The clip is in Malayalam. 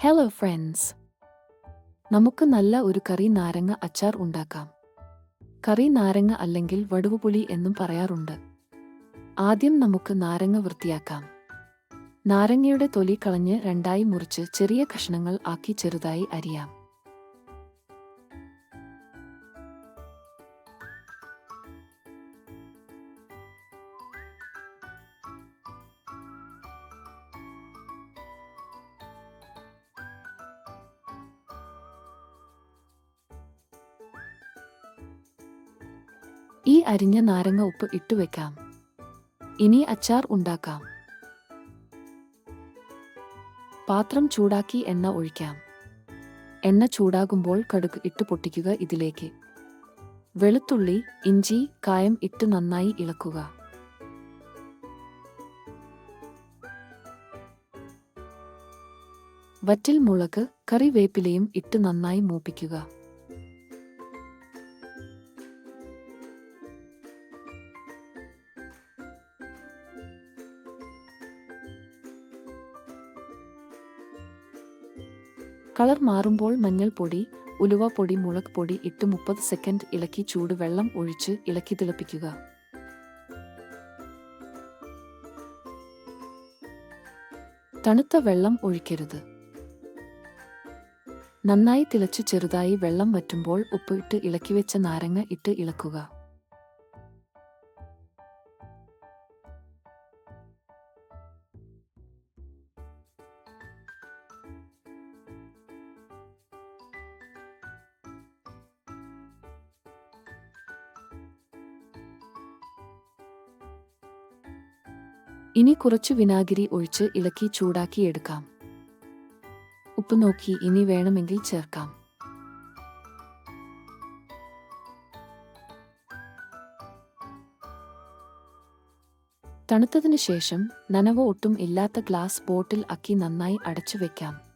ഹലോ ഫ്രണ്ട്സ് നമുക്ക് നല്ല ഒരു കറി നാരങ്ങ അച്ചാർ ഉണ്ടാക്കാം. കറി നാരങ്ങ അല്ലെങ്കിൽ വടുവുപുളി എന്നും പറയാറുണ്ട്. ആദ്യം നമുക്ക് നാരങ്ങ വൃത്തിയാക്കാം. നാരങ്ങയുടെ തൊലി കളഞ്ഞ് രണ്ടായി മുറിച്ച് ചെറിയ കഷ്ണങ്ങൾ ആക്കി ചെറുതായി അരിയാം. ഈ അരിഞ്ഞ നാരങ്ങ ഉപ്പ് ഇട്ടുവെക്കാം ഇനി അച്ചാർ ഉണ്ടാക്കാം. പാത്രം ചൂടാക്കി എണ്ണ ഒഴിക്കാം. എണ്ണ ചൂടാകുമ്പോൾ കടുക് ഇട്ട് പൊട്ടിക്കുക ഇതിലേക്ക്. വെളുത്തുള്ളി ഇഞ്ചി കായം ഇട്ട് നന്നായി ഇളക്കുക. വറ്റൽ മുളക് കറിവേപ്പിലയും ഇട്ട് നന്നായി മൂപ്പിക്കുക. കളർ മാറുമ്പോൾ മഞ്ഞൾപ്പൊടി ഉലുവപ്പൊടി മുളക് പൊടി ഇട്ട് മുപ്പത് സെക്കൻഡ് ഇളക്കി ചൂടുവെള്ളം ഒഴിച്ച് ഇളക്കി തിളപ്പിക്കുക. തണുത്ത വെള്ളം ഒഴിക്കരുത്. നന്നായി തിളച്ച് ചെറുതായി വെള്ളം വറ്റുമ്പോൾ ഉപ്പ് ഇട്ട് ഇളക്കി വെച്ച നാരങ്ങ ഇട്ട് ഇളക്കുക. ഇനി കുറച്ച് വിനാഗിരി ഒഴിച്ച് ഇളക്കി ചൂടാക്കി എടുക്കാം. ഉപ്പ് നോക്കി ഇനി വേണമെങ്കിൽ ചേർക്കാം. തണുത്തതിനു ശേഷം നനവ് ഒട്ടും ഇല്ലാത്ത ഗ്ലാസ് ബോട്ടിൽ അക്കി നന്നായി അടച്ചു വെക്കാം.